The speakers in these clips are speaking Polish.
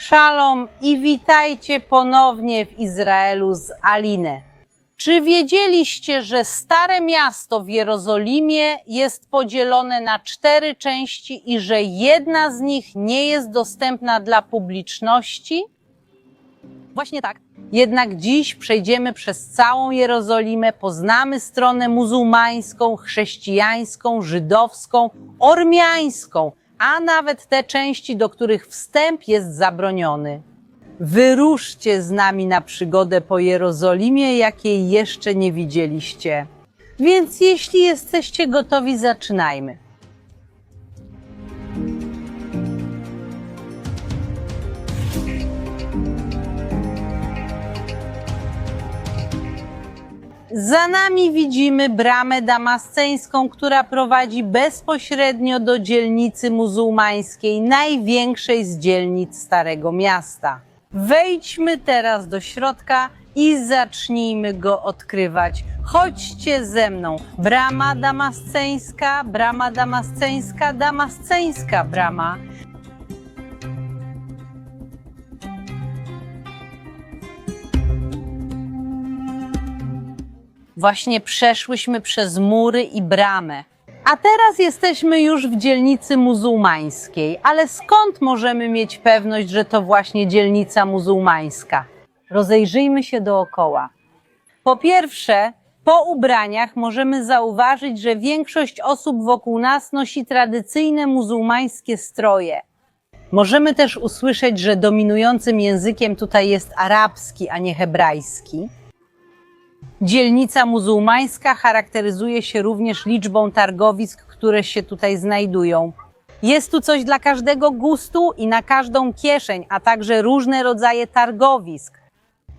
Szalom i witajcie ponownie w Izraelu z Alinę. Czy wiedzieliście, że Stare Miasto w Jerozolimie jest podzielone na cztery części i że jedna z nich nie jest dostępna dla publiczności? Właśnie tak. Jednak dziś przejdziemy przez całą Jerozolimę, poznamy stronę muzułmańską, chrześcijańską, żydowską, ormiańską, a nawet te części, do których wstęp jest zabroniony. Wyruszcie z nami na przygodę po Jerozolimie, jakiej jeszcze nie widzieliście. Więc jeśli jesteście gotowi, zaczynajmy. Za nami widzimy bramę damasceńską, która prowadzi bezpośrednio do dzielnicy muzułmańskiej, największej z dzielnic Starego Miasta. Wejdźmy teraz do środka i zacznijmy go odkrywać. Chodźcie ze mną. Brama damasceńska, brama damasceńska, damasceńska brama. Właśnie przeszłyśmy przez mury i bramę. A teraz jesteśmy już w dzielnicy muzułmańskiej. Ale skąd możemy mieć pewność, że to właśnie dzielnica muzułmańska? Rozejrzyjmy się dookoła. Po pierwsze, po ubraniach możemy zauważyć, że większość osób wokół nas nosi tradycyjne muzułmańskie stroje. Możemy też usłyszeć, że dominującym językiem tutaj jest arabski, a nie hebrajski. Dzielnica muzułmańska charakteryzuje się również liczbą targowisk, które się tutaj znajdują. Jest tu coś dla każdego gustu i na każdą kieszeń, a także różne rodzaje targowisk.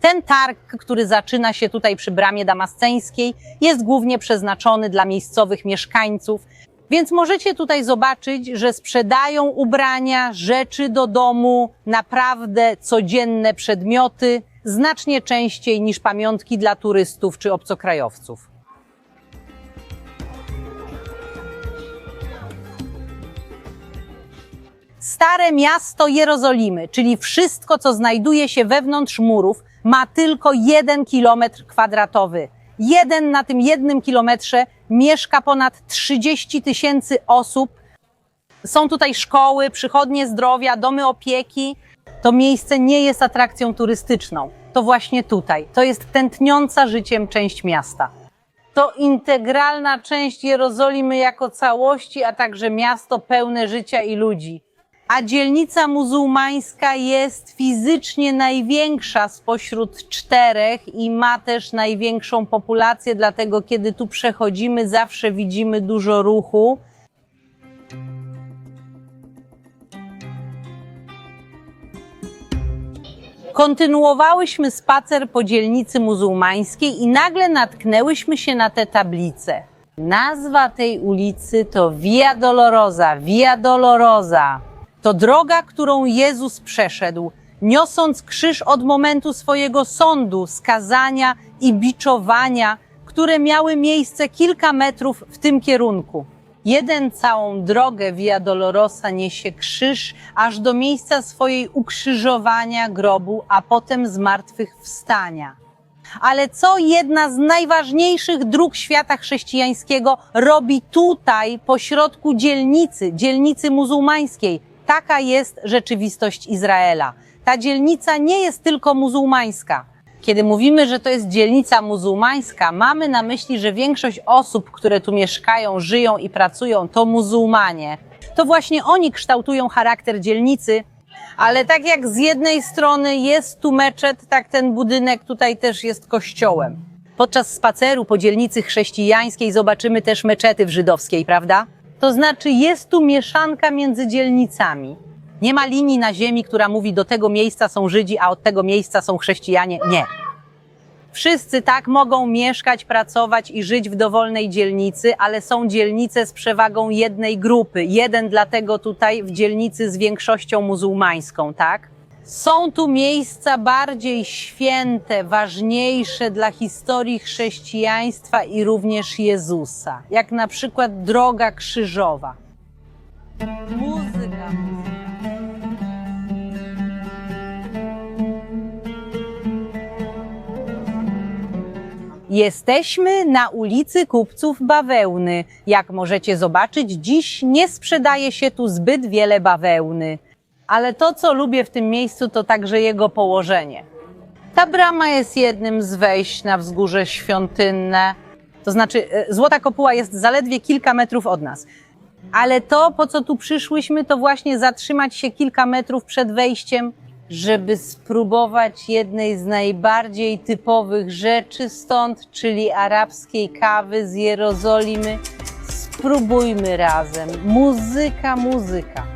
Ten targ, który zaczyna się tutaj przy bramie damasceńskiej, jest głównie przeznaczony dla miejscowych mieszkańców, więc możecie tutaj zobaczyć, że sprzedają ubrania, rzeczy do domu, naprawdę codzienne przedmioty, znacznie częściej niż pamiątki dla turystów czy obcokrajowców. Stare miasto Jerozolimy, czyli wszystko, co znajduje się wewnątrz murów, ma tylko jeden kilometr kwadratowy. Jeden na tym jednym kilometrze mieszka ponad 30 tysięcy osób. Są tutaj szkoły, przychodnie zdrowia, domy opieki. To miejsce nie jest atrakcją turystyczną. To właśnie tutaj. To jest tętniąca życiem część miasta. To integralna część Jerozolimy jako całości, a także miasto pełne życia i ludzi. A dzielnica muzułmańska jest fizycznie największa spośród czterech i ma też największą populację, dlatego kiedy tu przechodzimy, zawsze widzimy dużo ruchu. Kontynuowałyśmy spacer po dzielnicy muzułmańskiej i nagle natknęłyśmy się na tę tablicę. Nazwa tej ulicy to Via Dolorosa, Via Dolorosa. To droga, którą Jezus przeszedł, niosąc krzyż od momentu swojego sądu, skazania i biczowania, które miały miejsce kilka metrów w tym kierunku. Jeden całą drogę Via Dolorosa niesie krzyż aż do miejsca swojej ukrzyżowania grobu, a potem zmartwychwstania. Ale co jedna z najważniejszych dróg świata chrześcijańskiego robi tutaj, pośrodku dzielnicy, dzielnicy muzułmańskiej? Taka jest rzeczywistość Izraela. Ta dzielnica nie jest tylko muzułmańska. Kiedy mówimy, że to jest dzielnica muzułmańska, mamy na myśli, że większość osób, które tu mieszkają, żyją i pracują, to muzułmanie. To właśnie oni kształtują charakter dzielnicy, ale tak jak z jednej strony jest tu meczet, tak ten budynek tutaj też jest kościołem. Podczas spaceru po dzielnicy chrześcijańskiej zobaczymy też meczety w żydowskiej, prawda? To znaczy jest tu mieszanka między dzielnicami. Nie ma linii na ziemi, która mówi do tego miejsca są Żydzi, a od tego miejsca są chrześcijanie. Nie. Wszyscy tak mogą mieszkać, pracować i żyć w dowolnej dzielnicy, ale są dzielnice z przewagą jednej grupy. Jeden dlatego tutaj w dzielnicy z większością muzułmańską, tak? Są tu miejsca bardziej święte, ważniejsze dla historii chrześcijaństwa i również Jezusa, jak na przykład Droga Krzyżowa. Muzyka. Jesteśmy na ulicy Kupców Bawełny. Jak możecie zobaczyć, dziś nie sprzedaje się tu zbyt wiele bawełny. Ale to, co lubię w tym miejscu, to także jego położenie. Ta brama jest jednym z wejść na wzgórze świątynne. To znaczy, e, Złota Kopuła jest zaledwie kilka metrów od nas. Ale to, po co tu przyszłyśmy, to właśnie zatrzymać się kilka metrów przed wejściem, żeby spróbować jednej z najbardziej typowych rzeczy stąd, czyli arabskiej kawy z Jerozolimy. Spróbujmy razem. Muzyka, muzyka.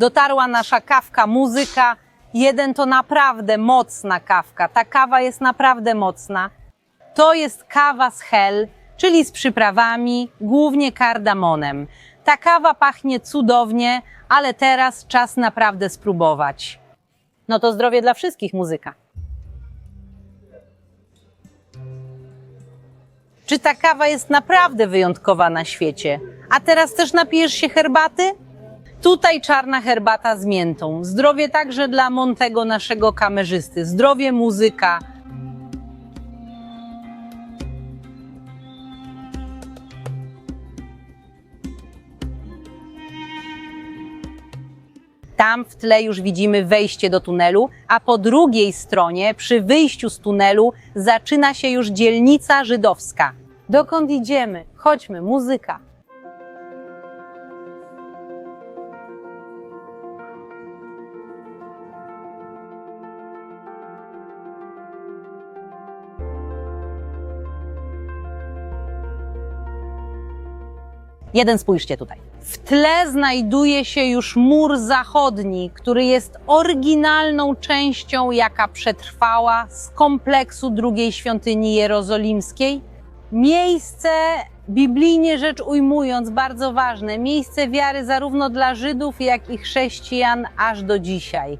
Dotarła nasza kawka, muzyka. Jeden to naprawdę mocna kawka. Ta kawa jest naprawdę mocna. To jest kawa z hel, czyli z przyprawami, głównie kardamonem. Ta kawa pachnie cudownie, ale teraz czas naprawdę spróbować. No to zdrowie dla wszystkich, muzyka. Czy ta kawa jest naprawdę wyjątkowa na świecie? A teraz też napijesz się herbaty? Tutaj czarna herbata z miętą. Zdrowie także dla Montego, naszego kamerzysty. Zdrowie muzyka. Tam w tle już widzimy wejście do tunelu, a po drugiej stronie, przy wyjściu z tunelu, zaczyna się już dzielnica żydowska. Dokąd idziemy? Chodźmy, muzyka. Jeden spójrzcie tutaj. W tle znajduje się już mur zachodni, który jest oryginalną częścią, jaka przetrwała z kompleksu drugiej świątyni jerozolimskiej. Miejsce, biblijnie rzecz ujmując, bardzo ważne, miejsce wiary zarówno dla Żydów, jak i chrześcijan aż do dzisiaj.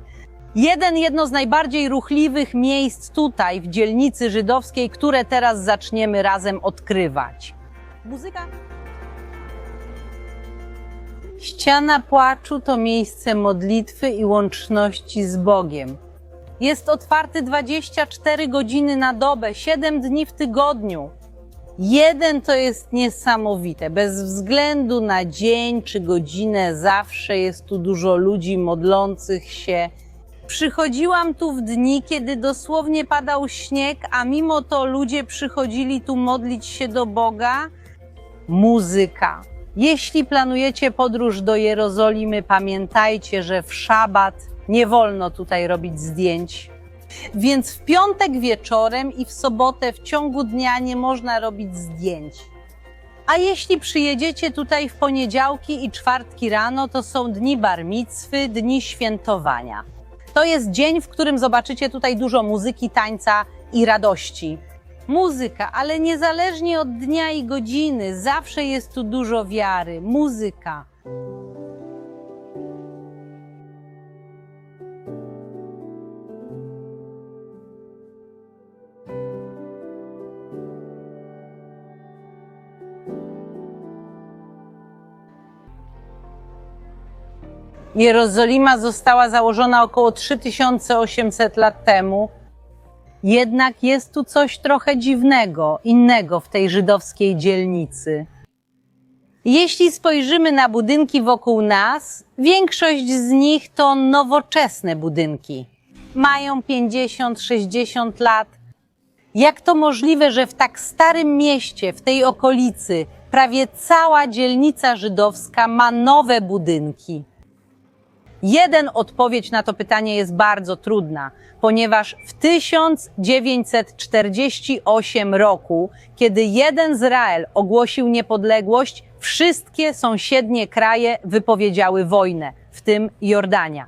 Jeden, jedno z najbardziej ruchliwych miejsc tutaj, w dzielnicy żydowskiej, które teraz zaczniemy razem odkrywać. Muzyka. Ściana płaczu to miejsce modlitwy i łączności z Bogiem. Jest otwarty 24 godziny na dobę, 7 dni w tygodniu. Jeden to jest niesamowite. Bez względu na dzień czy godzinę, zawsze jest tu dużo ludzi modlących się. Przychodziłam tu w dni, kiedy dosłownie padał śnieg, a mimo to ludzie przychodzili tu modlić się do Boga. Muzyka. Jeśli planujecie podróż do Jerozolimy, pamiętajcie, że w szabat nie wolno tutaj robić zdjęć. Więc w piątek wieczorem i w sobotę w ciągu dnia nie można robić zdjęć. A jeśli przyjedziecie tutaj w poniedziałki i czwartki rano, to są dni barmicwy, dni świętowania. To jest dzień, w którym zobaczycie tutaj dużo muzyki, tańca i radości. Muzyka, ale niezależnie od dnia i godziny, zawsze jest tu dużo wiary. Muzyka. Jerozolima została założona około 3800 lat temu. Jednak jest tu coś trochę dziwnego, innego w tej żydowskiej dzielnicy. Jeśli spojrzymy na budynki wokół nas, większość z nich to nowoczesne budynki. Mają 50-60 lat. Jak to możliwe, że w tak starym mieście, w tej okolicy, prawie cała dzielnica żydowska ma nowe budynki? Jeden odpowiedź na to pytanie jest bardzo trudna, ponieważ w 1948 roku, kiedy jeden Izrael ogłosił niepodległość, wszystkie sąsiednie kraje wypowiedziały wojnę, w tym Jordania.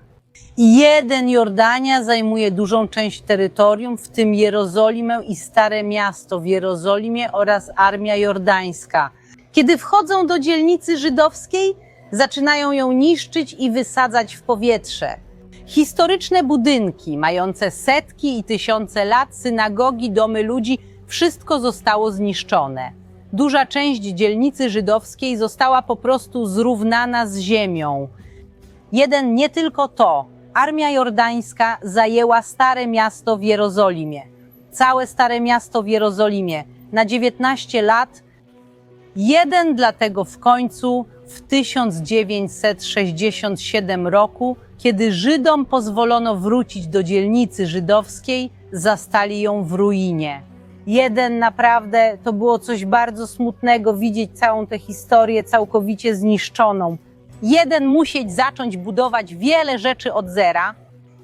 Jeden Jordania zajmuje dużą część terytorium, w tym Jerozolimę i Stare Miasto w Jerozolimie oraz armia jordańska. Kiedy wchodzą do dzielnicy żydowskiej, zaczynają ją niszczyć i wysadzać w powietrze. Historyczne budynki, mające setki i tysiące lat, synagogi, domy ludzi, wszystko zostało zniszczone. Duża część dzielnicy żydowskiej została po prostu zrównana z ziemią. Jeden nie tylko to. Armia jordańska zajęła Stare Miasto w Jerozolimie. Całe Stare Miasto w Jerozolimie na 19 lat. Jeden dlatego w końcu w 1967 roku, kiedy Żydom pozwolono wrócić do dzielnicy żydowskiej, zastali ją w ruinie. Jeden naprawdę to było coś bardzo smutnego widzieć całą tę historię całkowicie zniszczoną. Jeden musieć zacząć budować wiele rzeczy od zera,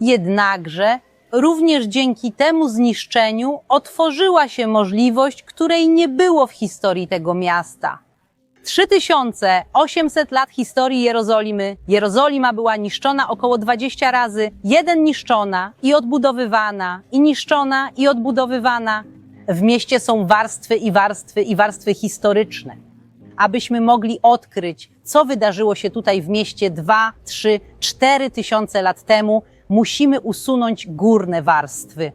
jednakże również dzięki temu zniszczeniu otworzyła się możliwość, której nie było w historii tego miasta. 3800 lat historii Jerozolimy. Jerozolima była niszczona około 20 razy, jeden niszczona i odbudowywana, i niszczona i odbudowywana. W mieście są warstwy i warstwy i warstwy historyczne. Abyśmy mogli odkryć, co wydarzyło się tutaj w mieście 2, 3, 4 tysiące lat temu, musimy usunąć górne warstwy.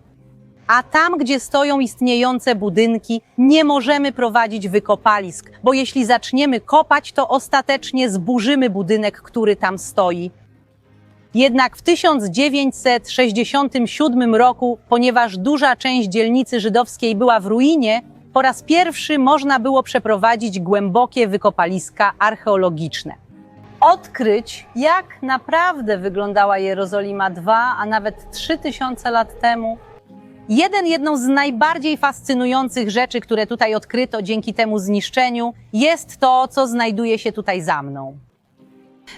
A tam, gdzie stoją istniejące budynki, nie możemy prowadzić wykopalisk, bo jeśli zaczniemy kopać, to ostatecznie zburzymy budynek, który tam stoi. Jednak w 1967 roku, ponieważ duża część dzielnicy żydowskiej była w ruinie, po raz pierwszy można było przeprowadzić głębokie wykopaliska archeologiczne. Odkryć, jak naprawdę wyglądała Jerozolima 2, a nawet 3000 lat temu, Jeden, jedną z najbardziej fascynujących rzeczy, które tutaj odkryto dzięki temu zniszczeniu, jest to, co znajduje się tutaj za mną.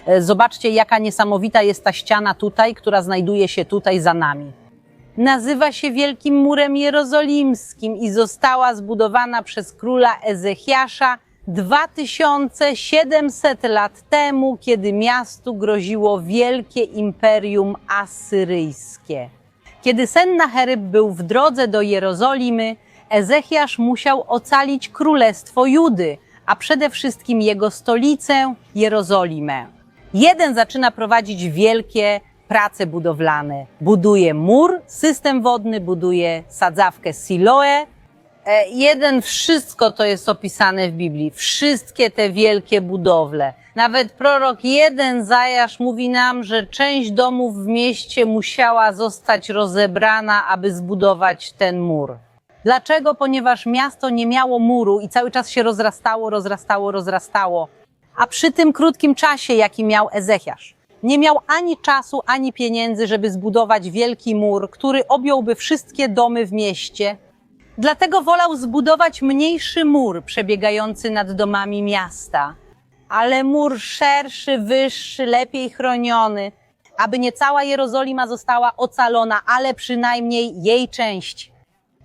E, Zobaczcie, jaka niesamowita jest ta ściana tutaj, która znajduje się tutaj za nami. Nazywa się Wielkim Murem Jerozolimskim i została zbudowana przez króla Ezechiasza 2700 lat temu, kiedy miastu groziło wielkie imperium asyryjskie. Kiedy Sennacherib był w drodze do Jerozolimy, Ezechiasz musiał ocalić królestwo Judy, a przede wszystkim jego stolicę Jerozolimę. Jeden zaczyna prowadzić wielkie prace budowlane. Buduje mur, system wodny, buduje sadzawkę Siloe. E, Jeden wszystko to jest opisane w Biblii. Wszystkie te wielkie budowle. Nawet prorok jeden Zajasz mówi nam, że część domów w mieście musiała zostać rozebrana, aby zbudować ten mur. Dlaczego? Ponieważ miasto nie miało muru i cały czas się rozrastało, rozrastało, rozrastało. A przy tym krótkim czasie, jaki miał Ezechiasz, nie miał ani czasu, ani pieniędzy, żeby zbudować wielki mur, który objąłby wszystkie domy w mieście. Dlatego wolał zbudować mniejszy mur przebiegający nad domami miasta, ale mur szerszy, wyższy, lepiej chroniony, aby nie cała Jerozolima została ocalona, ale przynajmniej jej część.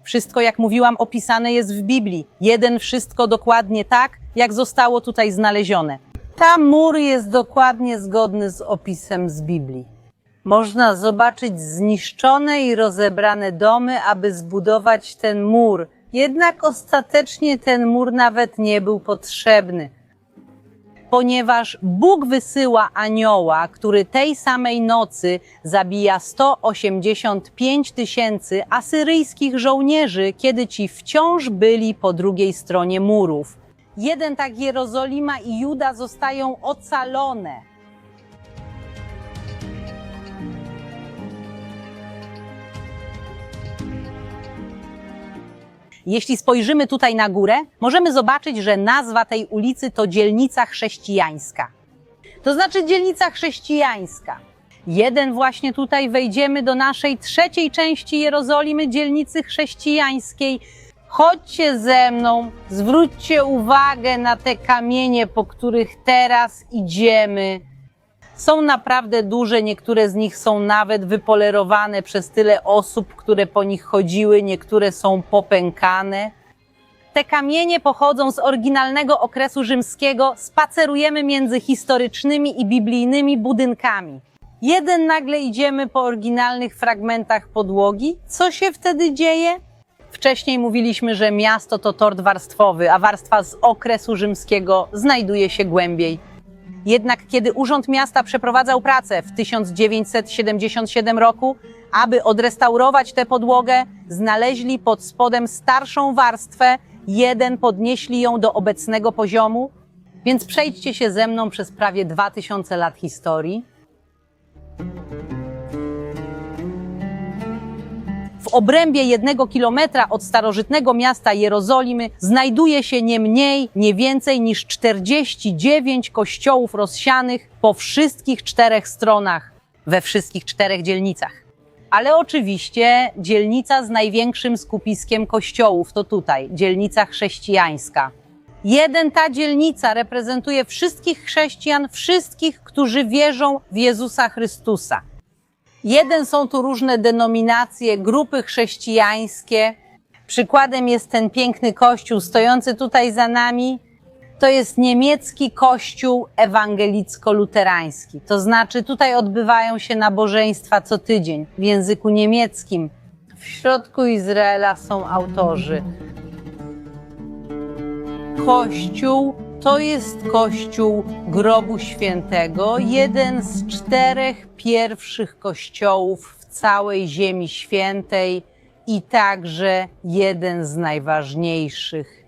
Wszystko, jak mówiłam, opisane jest w Biblii. Jeden wszystko dokładnie tak, jak zostało tutaj znalezione. Tam mur jest dokładnie zgodny z opisem z Biblii. Można zobaczyć zniszczone i rozebrane domy, aby zbudować ten mur. Jednak ostatecznie ten mur nawet nie był potrzebny, ponieważ Bóg wysyła anioła, który tej samej nocy zabija 185 tysięcy asyryjskich żołnierzy, kiedy ci wciąż byli po drugiej stronie murów. Jeden tak Jerozolima i Juda zostają ocalone. Jeśli spojrzymy tutaj na górę, możemy zobaczyć, że nazwa tej ulicy to dzielnica chrześcijańska. To znaczy dzielnica chrześcijańska. Jeden właśnie tutaj wejdziemy do naszej trzeciej części Jerozolimy, dzielnicy chrześcijańskiej. Chodźcie ze mną, zwróćcie uwagę na te kamienie, po których teraz idziemy. Są naprawdę duże, niektóre z nich są nawet wypolerowane przez tyle osób, które po nich chodziły, niektóre są popękane. Te kamienie pochodzą z oryginalnego okresu rzymskiego. Spacerujemy między historycznymi i biblijnymi budynkami. Jeden nagle idziemy po oryginalnych fragmentach podłogi. Co się wtedy dzieje? Wcześniej mówiliśmy, że miasto to tort warstwowy, a warstwa z okresu rzymskiego znajduje się głębiej. Jednak kiedy Urząd Miasta przeprowadzał pracę w 1977 roku, aby odrestaurować tę podłogę, znaleźli pod spodem starszą warstwę, jeden podnieśli ją do obecnego poziomu. Więc przejdźcie się ze mną przez prawie 2000 lat historii. Obrębie jednego kilometra od starożytnego miasta Jerozolimy znajduje się nie mniej, nie więcej niż 49 kościołów rozsianych po wszystkich czterech stronach, we wszystkich czterech dzielnicach. Ale oczywiście dzielnica z największym skupiskiem kościołów to tutaj, dzielnica chrześcijańska. Jeden ta dzielnica reprezentuje wszystkich chrześcijan, wszystkich, którzy wierzą w Jezusa Chrystusa. Jeden są tu różne denominacje, grupy chrześcijańskie. Przykładem jest ten piękny kościół stojący tutaj za nami. To jest niemiecki kościół ewangelicko-luterański. To znaczy tutaj odbywają się nabożeństwa co tydzień w języku niemieckim. W środku Izraela są autorzy. Kościół to jest kościół grobu świętego, jeden z czterech pierwszych kościołów w całej Ziemi Świętej i także jeden z najważniejszych.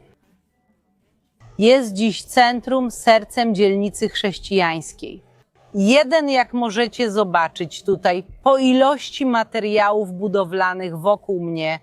Jest dziś centrum, sercem dzielnicy chrześcijańskiej. Jeden, jak możecie zobaczyć tutaj, po ilości materiałów budowlanych wokół mnie,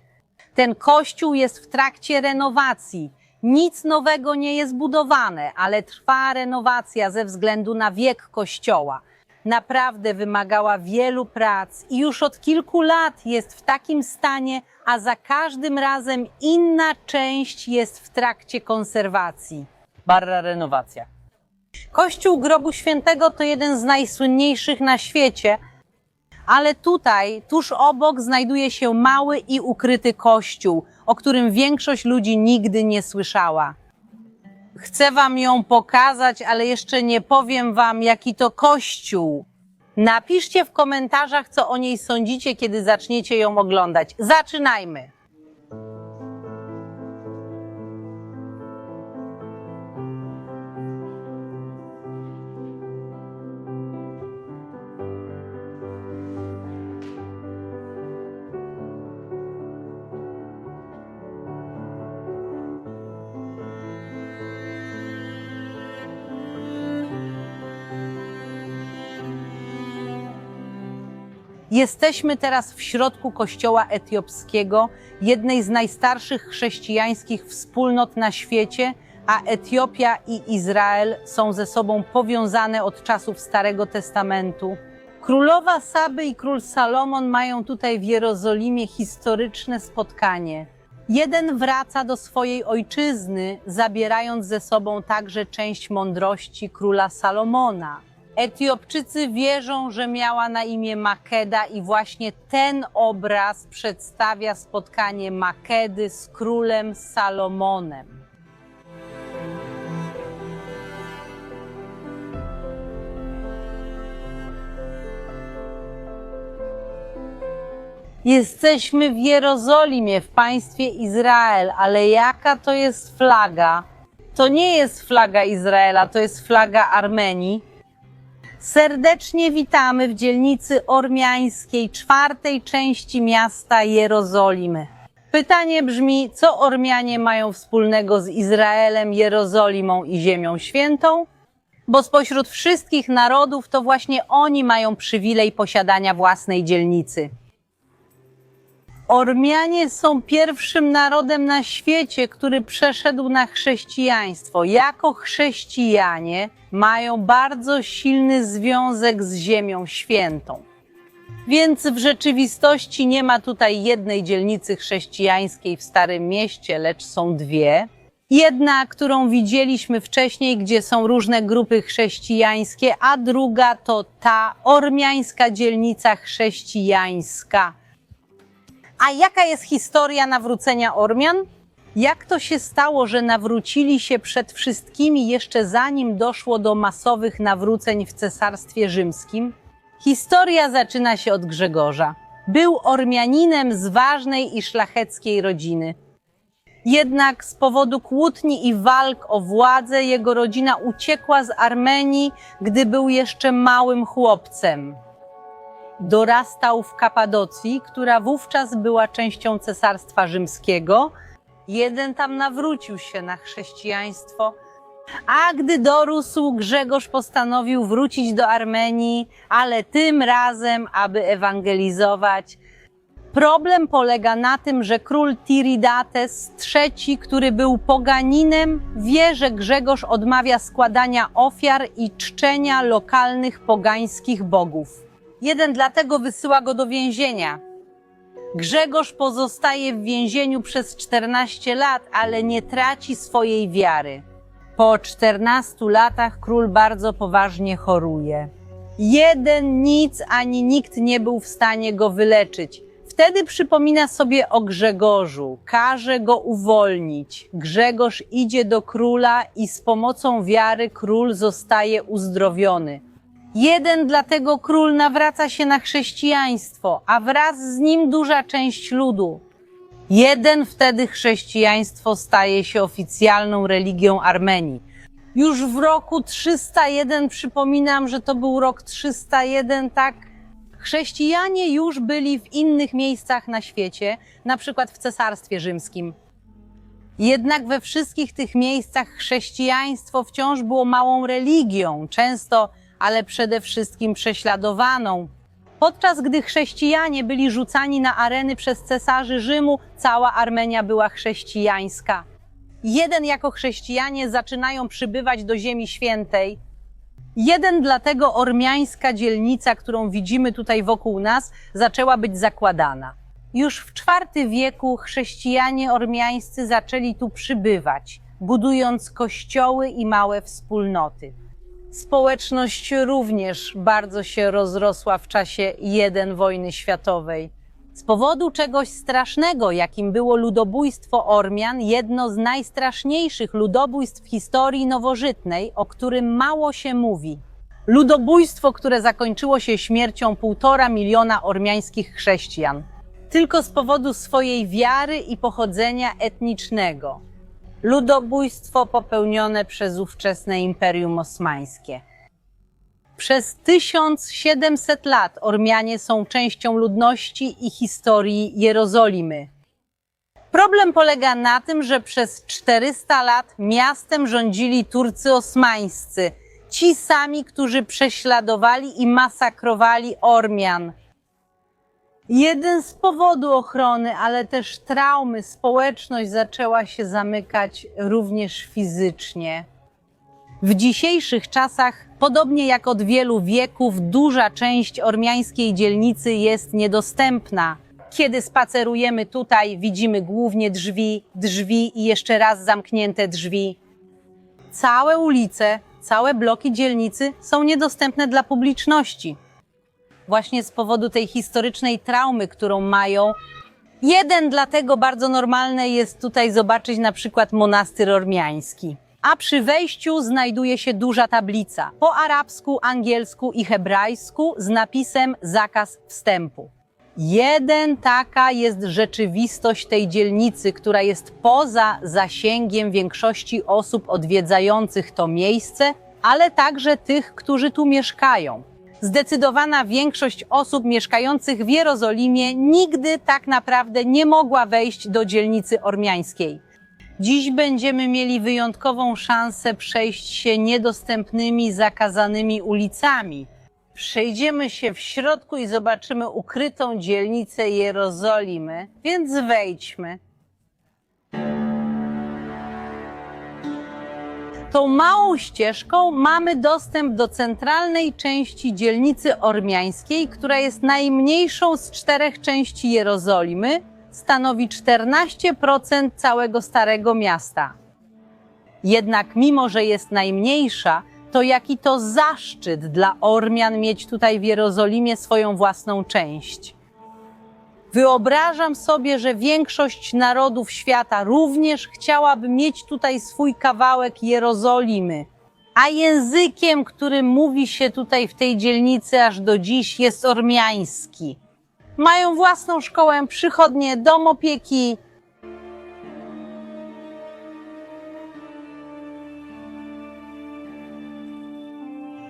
ten kościół jest w trakcie renowacji. Nic nowego nie jest budowane, ale trwa renowacja ze względu na wiek kościoła. Naprawdę wymagała wielu prac i już od kilku lat jest w takim stanie, a za każdym razem inna część jest w trakcie konserwacji. Barra renowacja. Kościół Grobu Świętego to jeden z najsłynniejszych na świecie, ale tutaj, tuż obok, znajduje się mały i ukryty kościół, o którym większość ludzi nigdy nie słyszała. Chcę Wam ją pokazać, ale jeszcze nie powiem Wam, jaki to kościół. Napiszcie w komentarzach, co o niej sądzicie, kiedy zaczniecie ją oglądać. Zaczynajmy! Jesteśmy teraz w środku kościoła etiopskiego, jednej z najstarszych chrześcijańskich wspólnot na świecie, a Etiopia i Izrael są ze sobą powiązane od czasów Starego Testamentu. Królowa Saby i król Salomon mają tutaj w Jerozolimie historyczne spotkanie. Jeden wraca do swojej ojczyzny, zabierając ze sobą także część mądrości króla Salomona. Etiopczycy wierzą, że miała na imię Makeda i właśnie ten obraz przedstawia spotkanie Makedy z królem Salomonem. Jesteśmy w Jerozolimie, w państwie Izrael, ale jaka to jest flaga? To nie jest flaga Izraela, to jest flaga Armenii. Serdecznie witamy w dzielnicy ormiańskiej, czwartej części miasta Jerozolimy. Pytanie brzmi, co Ormianie mają wspólnego z Izraelem, Jerozolimą i Ziemią Świętą? Bo spośród wszystkich narodów to właśnie oni mają przywilej posiadania własnej dzielnicy. Ormianie są pierwszym narodem na świecie, który przeszedł na chrześcijaństwo. Jako chrześcijanie mają bardzo silny związek z Ziemią Świętą. Więc w rzeczywistości nie ma tutaj jednej dzielnicy chrześcijańskiej w Starym Mieście, lecz są dwie. Jedna, którą widzieliśmy wcześniej, gdzie są różne grupy chrześcijańskie, a druga to ta ormiańska dzielnica chrześcijańska. A jaka jest historia nawrócenia Ormian? Jak to się stało, że nawrócili się przed wszystkimi jeszcze zanim doszło do masowych nawróceń w Cesarstwie Rzymskim? Historia zaczyna się od Grzegorza. Był Ormianinem z ważnej i szlacheckiej rodziny. Jednak z powodu kłótni i walk o władzę jego rodzina uciekła z Armenii, gdy był jeszcze małym chłopcem. Dorastał w Kapadocji, która wówczas była częścią Cesarstwa Rzymskiego. Jeden tam nawrócił się na chrześcijaństwo, a gdy dorósł, Grzegorz postanowił wrócić do Armenii, ale tym razem, aby ewangelizować. Problem polega na tym, że król Tiridates III, który był poganinem, wie, że Grzegorz odmawia składania ofiar i czczenia lokalnych pogańskich bogów. Jeden dlatego wysyła go do więzienia. Grzegorz pozostaje w więzieniu przez 14 lat, ale nie traci swojej wiary. Po 14 latach król bardzo poważnie choruje. Jeden nic ani nikt nie był w stanie go wyleczyć. Wtedy przypomina sobie o Grzegorzu, każe go uwolnić. Grzegorz idzie do króla i z pomocą wiary król zostaje uzdrowiony. Jeden dlatego król nawraca się na chrześcijaństwo, a wraz z nim duża część ludu. Jeden wtedy chrześcijaństwo staje się oficjalną religią Armenii. Już w roku 301, przypominam, że to był rok 301, tak? Chrześcijanie już byli w innych miejscach na świecie, na przykład w Cesarstwie Rzymskim. Jednak we wszystkich tych miejscach chrześcijaństwo wciąż było małą religią, często, ale przede wszystkim prześladowaną. Podczas gdy chrześcijanie byli rzucani na areny przez cesarzy Rzymu, cała Armenia była chrześcijańska. Jeden jako chrześcijanie zaczynają przybywać do Ziemi Świętej. Jeden dlatego ormiańska dzielnica, którą widzimy tutaj wokół nas, zaczęła być zakładana. Już w IV wieku chrześcijanie ormiańscy zaczęli tu przybywać, budując kościoły i małe wspólnoty. Społeczność również bardzo się rozrosła w czasie I wojny światowej. Z powodu czegoś strasznego, jakim było ludobójstwo Ormian, jedno z najstraszniejszych ludobójstw w historii nowożytnej, o którym mało się mówi. Ludobójstwo, które zakończyło się śmiercią półtora miliona ormiańskich chrześcijan. Tylko z powodu swojej wiary i pochodzenia etnicznego. Ludobójstwo popełnione przez ówczesne Imperium Osmańskie. Przez 1700 lat Ormianie są częścią ludności i historii Jerozolimy. Problem polega na tym, że przez 400 lat miastem rządzili Turcy osmańscy, ci sami, którzy prześladowali i masakrowali Ormian. Jeden z powodu ochrony, ale też traumy, społeczność zaczęła się zamykać również fizycznie. W dzisiejszych czasach, podobnie jak od wielu wieków, duża część ormiańskiej dzielnicy jest niedostępna. Kiedy spacerujemy tutaj, widzimy głównie drzwi, drzwi i jeszcze raz zamknięte drzwi. Całe ulice, całe bloki dzielnicy są niedostępne dla publiczności. Właśnie z powodu tej historycznej traumy, którą mają. Jeden dlatego bardzo normalne jest tutaj zobaczyć na przykład monastyr ormiański a przy wejściu znajduje się duża tablica po arabsku, angielsku i hebrajsku z napisem zakaz wstępu. Jeden taka jest rzeczywistość tej dzielnicy, która jest poza zasięgiem większości osób odwiedzających to miejsce, ale także tych, którzy tu mieszkają. Zdecydowana większość osób mieszkających w Jerozolimie nigdy tak naprawdę nie mogła wejść do dzielnicy ormiańskiej. Dziś będziemy mieli wyjątkową szansę przejść się niedostępnymi, zakazanymi ulicami. Przejdziemy się w środku i zobaczymy ukrytą dzielnicę Jerozolimy, więc wejdźmy. Tą małą ścieżką mamy dostęp do centralnej części dzielnicy ormiańskiej, która jest najmniejszą z czterech części Jerozolimy, stanowi 14% całego Starego Miasta. Jednak mimo, że jest najmniejsza, to jaki to zaszczyt dla Ormian mieć tutaj w Jerozolimie swoją własną część. Wyobrażam sobie, że większość narodów świata również chciałaby mieć tutaj swój kawałek Jerozolimy. A językiem, którym mówi się tutaj w tej dzielnicy aż do dziś, jest ormiański. Mają własną szkołę, przychodnie, dom opieki.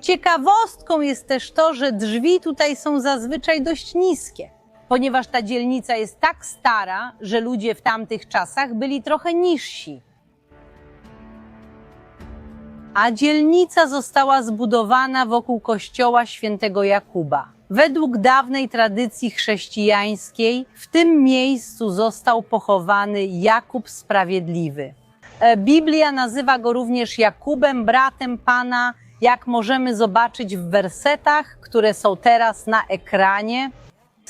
Ciekawostką jest też to, że drzwi tutaj są zazwyczaj dość niskie, ponieważ ta dzielnica jest tak stara, że ludzie w tamtych czasach byli trochę niżsi. A dzielnica została zbudowana wokół kościoła świętego Jakuba. Według dawnej tradycji chrześcijańskiej w tym miejscu został pochowany Jakub Sprawiedliwy. E, Biblia nazywa go również Jakubem, bratem Pana, jak możemy zobaczyć w wersetach, które są teraz na ekranie.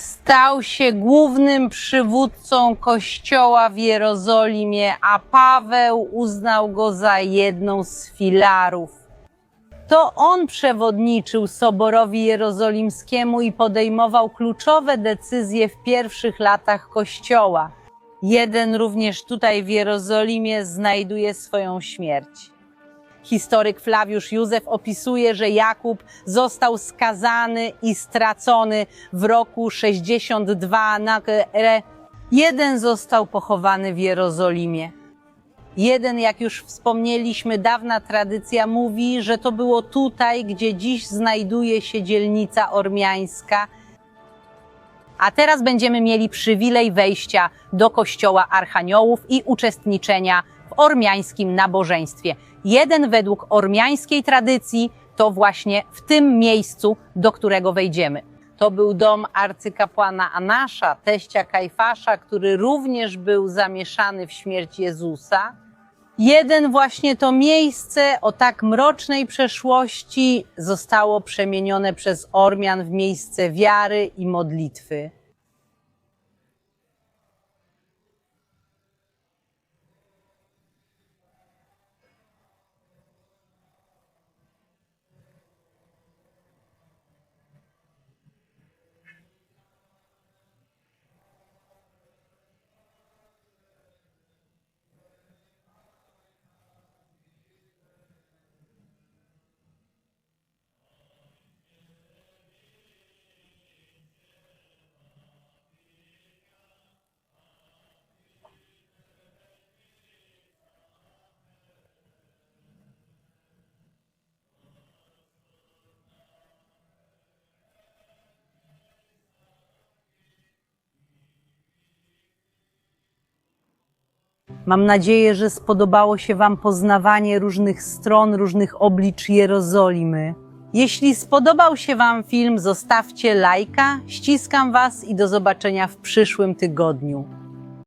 Stał się głównym przywódcą kościoła w Jerozolimie, a Paweł uznał go za jedną z filarów. To on przewodniczył Soborowi Jerozolimskiemu i podejmował kluczowe decyzje w pierwszych latach Kościoła. Jeden również tutaj w Jerozolimie znajduje swoją śmierć. Historyk Flawiusz Józef opisuje, że Jakub został skazany i stracony w roku 62 na. Jeden został pochowany w Jerozolimie. Jeden, jak już wspomnieliśmy, dawna tradycja mówi, że to było tutaj, gdzie dziś znajduje się dzielnica ormiańska. A teraz będziemy mieli przywilej wejścia do kościoła Archaniołów i uczestniczenia w ormiańskim nabożeństwie. Jeden według ormiańskiej tradycji to właśnie w tym miejscu, do którego wejdziemy. To był dom arcykapłana Anasza, teścia Kajfasza, który również był zamieszany w śmierć Jezusa. Jeden właśnie to miejsce o tak mrocznej przeszłości zostało przemienione przez Ormian w miejsce wiary i modlitwy. Mam nadzieję, że spodobało się Wam poznawanie różnych stron, różnych oblicz Jerozolimy. Jeśli spodobał się Wam film, zostawcie lajka, ściskam Was i do zobaczenia w przyszłym tygodniu.